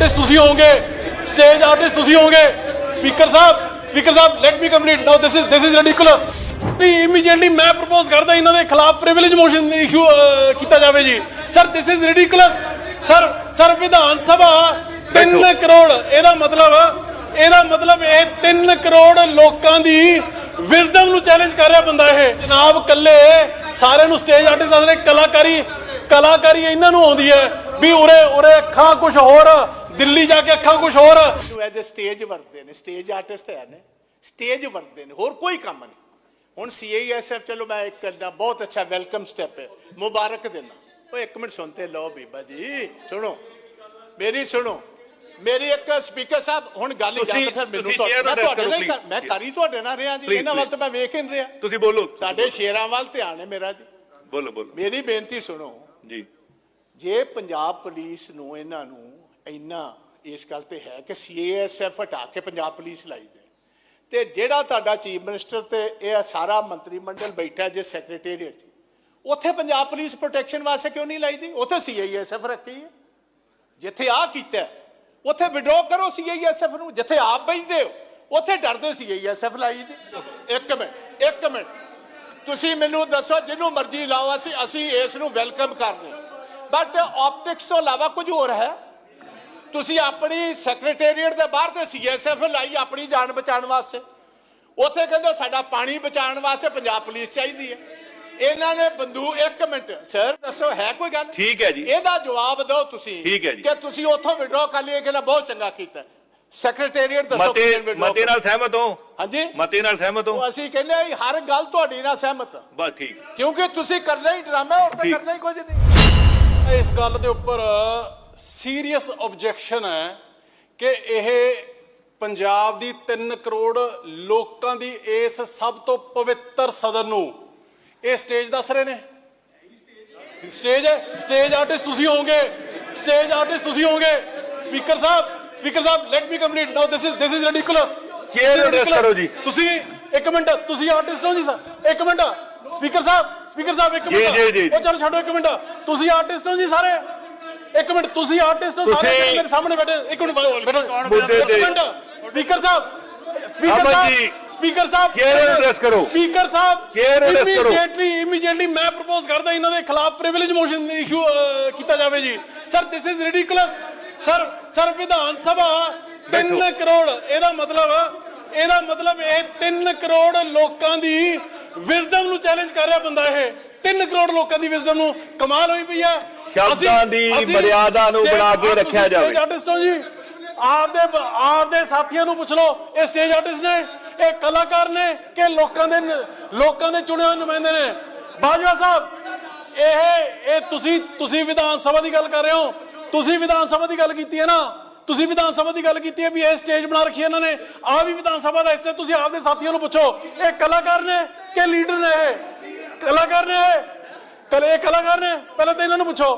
Artist ਤੁਸੀਂ ਹੋਵੋਗੇ stage artist ਤੁਸੀਂ ਹੋਵੋਗੇ speaker Sahib speaker Sahib let me complete now this is this is ridiculous ਨਹੀਂ immediately ਮੈਂ ਪ੍ਰਪੋਜ਼ ਕਰਦਾ ਇਹਨਾਂ ਦੇ ਖਿਲਾਫ ਪ੍ਰਿਵਿਲੇਜ ਮੋਸ਼ਨ ਇਸ਼ੂ ਕੀਤਾ ਜਾਵੇ ਜੀ। Sir this is ridiculous sir sir Vidhan Sabha 3 crore ਇਹਦਾ ਮਤਲਬ ਇਹਦਾ ਮਤਲਬ ਇਹ 3 ਕਰੋੜ ਲੋਕਾਂ ਦੀ ਵਿਜ਼ਡਮ ਨੂੰ ਚੈਲੰਜ ਕਰ ਰਿਹਾ ਬੰਦਾ ਇਹ। ਜਨਾਬ ਕੱਲੇ ਸਾਰਿਆਂ ਨੂੰ ਸਟੇਜ ਆਰਟਿਸਟ ਆਸਰੇ ਕਲਾਕਾਰੀ ਕਲਾਕਾਰੀ ਇਹਨਾਂ ਨੂੰ ਆਉਂਦੀ ਹੈ ਵੀ ਉਰੇ ਉਰੇ ਅੱਖਾਂ ਕੁਝ ਹੋਰ ਦਿੱਲੀ ਜਾ ਕੇ ਅੱਖਾਂ ਕੁਝ ਹੋਰ। ਨੂੰ ਐਜ਼ ਅ ਸਟੇਜ ਵਰਤਦੇ ਨੇ ਸਟੇਜ ਆਰਟਿਸਟ ਹੈ ਨੇ ਸਟੇਜ ਵਰਤਦੇ ਨੇ ਹੋਰ ਕੋਈ ਕੰਮ ਨਹੀਂ। ਹੁਣ ਸੀਆਈਐਸਐਫ ਚਲੋ ਮੈਂ ਇੱਕ ਕਰਦਾ ਬਹੁਤ ਅੱਛਾ ਵੈਲਕਮ ਸਟੈਪ ਹੈ ਮੁਬਾਰਕ ਦੇਣਾ ਉਹ ਇੱਕ ਮਿੰਟ ਸੁਣਤੇ ਲਓ ਬੀਬਾ ਜੀ ਸੁਣੋ ਮੇਰੀ ਸੁਣੋ ਮੇਰੀ ਇੱਕ ਸਪੀਕਰ ਸਾਹਿਬ ਹੁਣ ਗੱਲ ਹੀ ਜਾਂ ਫਿਰ ਮੈਨੂੰ ਤੁਹਾਡੇ ਨਾਲ. ਮੈਂ ਕਰੀ ਤੁਹਾਡੇ ਨਾਲ ਰਿਹਾ ਜੀ ਇਹਨਾਂ ਵੱਲ. ਤਾਂ ਮੈਂ ਵੇਖ ਹੀ ਨਹੀਂ ਰਿਹਾ। ਤੁਸੀਂ ਬੋਲੋ। ਤੁਹਾਡੇ ਸ਼ੇਰਾਂ ਵੱਲ ਧਿਆਨ ਹੈ ਮੇਰਾ ਜੀ। ਬੋਲੋ ਬੋਲੋ। ਮੇਰੀ ਬੇਨਤੀ ਸੁਣੋ। ਜੀ। ਜੇ ਪੰਜਾਬ ਪੁਲਿਸ ਨੂੰ ਇਹਨਾਂ ਨੂੰ ਇੰਨਾ ਇਸ ਗੱਲ ਤੇ ਹੈ ਕਿ ਸੀਏਐਸਐਫ ਹਟਾ ਕੇ ਪੰਜਾਬ ਪੁਲਿਸ ਲਾਈ ਦੇ ਤੇ ਜਿਹੜਾ ਤੁਹਾਡਾ ਚੀਫ ਮਿਨਿਸਟਰ ਤੇ ਇਹ ਸਾਰਾ ਮੰਤਰੀ ਮੰਡਲ ਬੈਠਾ ਜੇ ਸੈਕਟਰੀਏਟ 'ਚ, ਉੱਥੇ ਪੰਜਾਬ ਪੁਲਿਸ ਪ੍ਰੋਟੈਕਸ਼ਨ ਵਾਸਤੇ ਕਿਉਂ ਨਹੀਂ ਲਾਈ ਦੀ ਉੱਥੇ ਸੀਆਈਐਸਐਫ ਰੱਖੀ ਹੈ। ਜਿੱਥੇ ਆ ਕੀਤਾ, ਉੱਥੇ ਵਿਡਰੋ ਕਰੋ ਸੀਆਈਐਸਐਫ ਨੂੰ, ਜਿੱਥੇ ਆਪ ਬੈਠਦੇ ਹੋ, ਉੱਥੇ ਡਰਦੇ ਸੀਆਈਐਸਐਫ ਲਾਈ ਦੀ ਇੱਕ ਮਿੰਟ ਇੱਕ ਮਿੰਟ। ਤੁਸੀਂ ਮੈਨੂੰ ਦੱਸੋ, ਜਿਹਨੂੰ ਮਰਜ਼ੀ ਲਾਓ, ਅਸੀਂ ਅਸੀਂ ਇਸ ਨੂੰ ਵੈਲਕਮ ਕਰਦੇ ਬਟ ਆਪਟਿਕਸ ਤੋਂ ਇਲਾਵਾ ਕੁਝ ਹੋਰ ਹੈ? ਤੁਸੀਂ ਆਪਣੀ ਸੈਕਟਰੀਏਟ ਦੇ ਬਾਹਰ ਤੇ ਸੀਐਸਐਫ ਲਾਈ ਆਪਣੀ ਜਾਨ ਬਚਾਉਣ ਵਾਸਤੇ। ਉੱਥੇ ਕਹਿੰਦੇ ਸਾਡਾ ਪਾਣੀ ਬਚਾਉਣ ਵਾਸਤੇ ਪੰਜਾਬ ਪੁਲਿਸ ਚਾਹੀਦੀ ਹੈ। ਇਹਨਾਂ ਨੇ ਬੰਦੂਕ ਇੱਕ ਮਿੰਟ ਸਰ ਦੱਸੋ ਹੈ ਕੋਈ ਗੱਲ? ਠੀਕ ਹੈ ਜੀ। ਇਹਦਾ ਜਵਾਬ ਦਿਓ ਤੁਸੀਂ ਠੀਕ ਹੈ ਜੀ। ਕਿ ਤੁਸੀਂ ਉੱਥੋਂ ਵਿਡਰੋ ਕਰ ਲਿਆ ਕਿ ਨਾ ਬਹੁਤ ਚੰਗਾ ਕੀਤਾ। ਸੈਕਟਰੀਏਟ ਦੱਸੋ ਮਤੇ ਮਤੇ ਨਾਲ ਸਹਿਮਤ ਹੋ? ਹਾਂਜੀ। ਮਤੇ ਨਾਲ ਸਹਿਮਤ ਹੋ? ਅਸੀਂ ਕਹਿੰਦੇ ਹਰ ਗੱਲ ਤੁਹਾਡੀ ਨਾਲ ਸਹਿਮਤ। ਬਸ ਠੀਕ। ਕਿਉਂਕਿ ਤੁਸੀਂ ਕਰਨਾ ਹੀ ਡਰਾਮਾ ਹੋਰ ਤਾਂ। ਕਰਨਾ ਹੀ ਕੁਝ ਨਹੀਂ। ਇਸ ਗੱਲ ਦੇ ਉੱਪਰ ਸੀਰੀਅਸ ਆਬਜੈਕਸ਼ਨ ਹੈ ਕਿ ਇਹ ਪੰਜਾਬ ਦੀ 3 ਕਰੋੜ ਲੋਕਾਂ ਦੀ ਇਸ ਸਭ ਤੋਂ ਪਵਿੱਤਰ ਸਦਨ ਨੂੰ ਇਹ ਸਟੇਜ ਦੱਸ ਰਹੇ ਨੇ? ਸਟੇਜ ਹੈ? ਸਟੇਜ ਆਰਟਿਸਟ ਤੁਸੀਂ ਹੋਵੋਗੇ। ਸਟੇਜ ਆਰਟਿਸਟ ਤੁਸੀਂ ਹੋਵੋਗੇ। Speaker sahib speaker sahib let me complete now this is this is ridiculous Chair address ਕਰੋ ਜੀ। ਤੁਸੀਂ ਇੱਕ ਮਿੰਟ ਤੁਸੀਂ ਆਰਟਿਸਟ ਹੋ ਜੀ ਸਰ। ਇੱਕ minute. Speaker sahib speaker sahib ਇੱਕ ਮਿੰਟ। ਉਹ ਚਲੋ ਛੱਡੋ ਇੱਕ ਮਿੰਟ। ਤੁਸੀਂ ਆਰਟਿਸਟ ਹੋ ਜੀ ਸਾਰੇ। ਇੱਕ ਮਿੰਟ ਤੁਸੀਂ ਆਰਟਿਸਟ ਹੋ ਸਾਰੇ ਤੁਸੀਂ- ਮੇਰੇ ਸਾਹਮਣੇ ਬੈਠੇ ਇੱਕ ਮਿੰਟ ਬੈਠੋ ਮੁੱਦੇ ਤੇ- ਸਪੀਕਰ ਸਾਹਿਬ speaker Aman sahib ji, speaker sahib chair address ਕਰੋ। ਸਪੀਕਰ ਸਾਹਿਬ Chair address ਕਰੋ। ਇਮੀਡੀਏਟਲੀ ਇਮੀਡੀਏਟਲੀ ਮੈਂ ਪ੍ਰਪੋਜ਼ ਕਰਦਾ ਇਹਨਾਂ ਦੇ ਖਿਲਾਫ ਪ੍ਰਿਵਿਲੇਜ ਮੋਸ਼ਨ ਇਸ਼ੂ ਕੀਤਾ ਜਾਵੇ ਜੀ sir this is ridiculous sir sir Vidhan Sabha 3 ਬੈਠੋ। ਕਰੋੜ ਇਹਦਾ ਮਤਲਬ ਇਹਦਾ ਮਤਲਬ ਇਹ 3 ਕਰੋੜ ਲੋਕਾਂ ਦੀ ਵਿਜ਼ਡਮ ਨੂੰ ਚੈਲੰਜ ਕਰ ਰਿਹਾ ਬੰਦਾ ਇਹ 3 ਕਰੋੜ ਲੋਕਾਂ ਦੀ ਵਿਜ਼ਡਮ ਨੂੰ ਕਮਾਲ ਹੋਈ ਪਈ ਹੈ ਸ਼ਬਦਾਂ ਦੀ ਮਰਿਆਦਾ ਨੂੰ ਬਣਾ ਕੇ ਰੱਖਿਆ ਜਾਵੇ। ਸਟੇਜ ਆਰਟਿਸਟ ਜੀ। ਆਪਦੇ ਆਪਦੇ ਸਾਥੀਆਂ ਨੂੰ ਪੁੱਛ ਲਓ ਇਹ ਸਟੇਜ ਆਰਟਿਸਟ ਨੇ ਇਹ ਕਲਾਕਾਰ ਨੇ ਕਿ ਲੋਕਾਂ ਦੇ ਲੋਕਾਂ ਦੇ ਚੁਣੇ ਹੋਏ ਨੁਮਾਇੰਦੇ ਨੇ? ਬਾਜਵਾ ਸਾਹਿਬ ਇਹ ਇਹ ਤੁਸੀਂ ਤੁਸੀਂ ਵਿਧਾਨ ਸਭਾ ਦੀ ਗੱਲ ਕਰ ਰਹੇ ਹੋ। ਤੁਸੀਂ ਵਿਧਾਨ ਸਭਾ ਦੀ ਗੱਲ ਕੀਤੀ ਹੈ ਨਾ। ਤੁਸੀਂ ਵਿਧਾਨ ਸਭਾ ਦੀ ਗੱਲ ਕੀਤੀ ਹੈ ਵੀ ਇਹ ਸਟੇਜ ਬਣਾ ਰੱਖੀ ਇਹਨਾਂ ਨੇ। ਆ ਵੀ ਵਿਧਾਨ ਸਭਾ ਦਾ ਹਿੱਸਾ ਤੁਸੀਂ ਆਪਦੇ ਸਾਥੀਆਂ ਨੂੰ ਪੁੱਛੋ ਇਹ ਕਲਾਕਾਰ ਨੇ ਕਿ ਲੀਡਰ ਨੇ ਇਹ? ਕਲਾਕਾਰ ਨੇ ਇਹ ਕਲੇ ਕਲਾਕਾਰ ਨੇ ਪਹਿਲਾਂ ਤਾਂ ਇਹਨਾਂ ਨੂੰ ਪੁੱਛੋ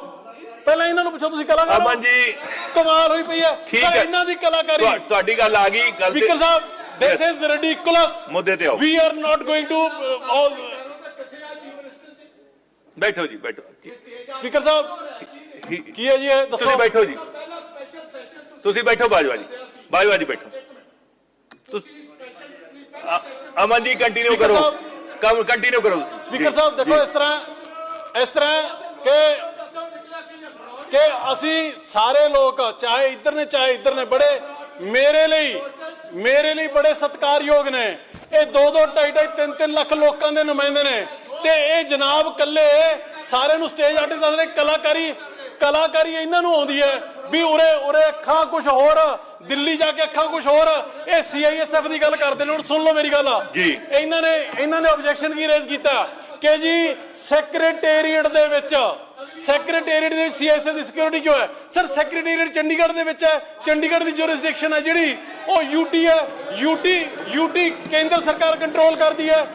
ਪਹਿਲਾਂ ਇਹਨਾਂ ਨੂੰ ਪੁੱਛੋ ਤੁਸੀਂ ਕਲਾਕਾਰ ਹੋ? ਅਮਨ ਜੀ ਕਮਾਲ ਹੋਈ ਪਈ ਹੈ ਠੀਕ ਸਰ ਹੈ। ਇਹਨਾਂ ਦੀ ਕਲਾਕਾਰੀ ਤੁਹਾ- ਤੁਹਾਡੀ ਗੱਲ ਆ ਗਈ ਗੱਲ ਤੇ- speaker sahib this Yes. Is ridiculous ਮੁੱਦੇ ਤੇ ਆਓ। We are not going to all ਬੈਠੋ ਜੀ ਬੈਠੋ ਸਪੀਕਰ ਸਾਹਿਬ ਠੀਕ- ਕੀ ਹੈ ਜੀ ਇਹ ਤੁਸੀਂ ਦੱਸੋ ਬੈਠੋ ਜੀ ਤੁਸੀਂ ਬੈਠੋ ਬਾਜਵਾ ਜੀ ਬਾਜਵਾ ਜੀ ਬੈਠੋ ਤੁਸੀਂ ਅ- ਅਮਨ ਜੀ ਕੰਟੀਨਿਊ Speaker ਕਰੋ ਸਾਹਿਬ। ਕੰਮ ਕੰਟੀਨਿਊ ਕਰੋ। ਸਪੀਕਰ ਸਾਹਿਬ, ਦੇਖੋ ਇਸ ਤਰ੍ਹਾਂ ਇਸ ਤਰ੍ਹਾਂ ਕਿ ਕਿ ਅਸੀਂ ਸਾਰੇ ਲੋਕ, ਚਾਹੇ ਇੱਧਰ ਨੇ, ਚਾਹੇ ਇੱਧਰ ਨੇ, ਬੜੇ ਮੇਰੇ ਲਈ ਮੇਰੇ ਲਈ ਬੜੇ ਸਤਿਕਾਰਯੋਗ ਨੇ। ਇਹ 2 2 2.5 3 3 ਲੱਖ ਲੋਕਾਂ ਦੇ ਨੁਮਾਇੰਦੇ ਨੇ। ਤੇ ਇਹ ਜਨਾਬ ਕੱਲੇ ਸਾਰਿਆਂ ਨੂੰ ਸਟੇਜ ਆਰਟਿਸਟ ਆਸਰੇ ਕਲਾਕਾਰੀ ਕਲਾਕਾਰੀ ਇਹਨਾਂ ਨੂੰ ਆਉਂਦੀ ਹੈ। ਵੀ ਉਰੇ ਉਰੇ ਅੱਖਾਂ ਕੁਝ ਹੋਰ ਦਿੱਲੀ ਜਾ ਕੇ ਅੱਖਾਂ ਕੁਝ ਹੋਰ। ਇਹ ਸੀਆਈਐਸਐਫ ਦੀ ਗੱਲ ਕਰਦੇ ਨੇ ਹੁਣ ਸੁਣ ਲਓ ਮੇਰੀ ਗੱਲ। ਜੀ। ਇਹਨਾਂ ਨੇ ਇਹਨਾਂ ਨੇ ਆਬਜੈਕਸ਼ਨ ਕੀ ਰੇਜ਼ ਕੀਤਾ? ਕਿ ਜੀ ਸੈਕਟਰੀਏਟ ਦੇ ਵਿੱਚ ਸੈਕਟਰੀਏਟ ਦੇ ਸੀਐਸਐਸ ਦੀ ਸਿਕਿਉਰਿਟੀ ਕਿਉਂ ਹੈ? ਸਰ ਸੈਕਟਰੀਏਟ ਚੰਡੀਗੜ੍ਹ ਦੇ ਵਿੱਚ ਹੈ। ਚੰਡੀਗੜ੍ਹ ਦੀ ਜੁਰਿਸਡਿਕਸ਼ਨ ਹੈ ਜਿਹੜੀ ਉਹ ਯੂਟੀ ਹੈ। ਯੂਟੀ ਯੂਟੀ ਕੇਂਦਰ ਸਰਕਾਰ ਕੰਟਰੋਲ ਕਰਦੀ ਹੈ।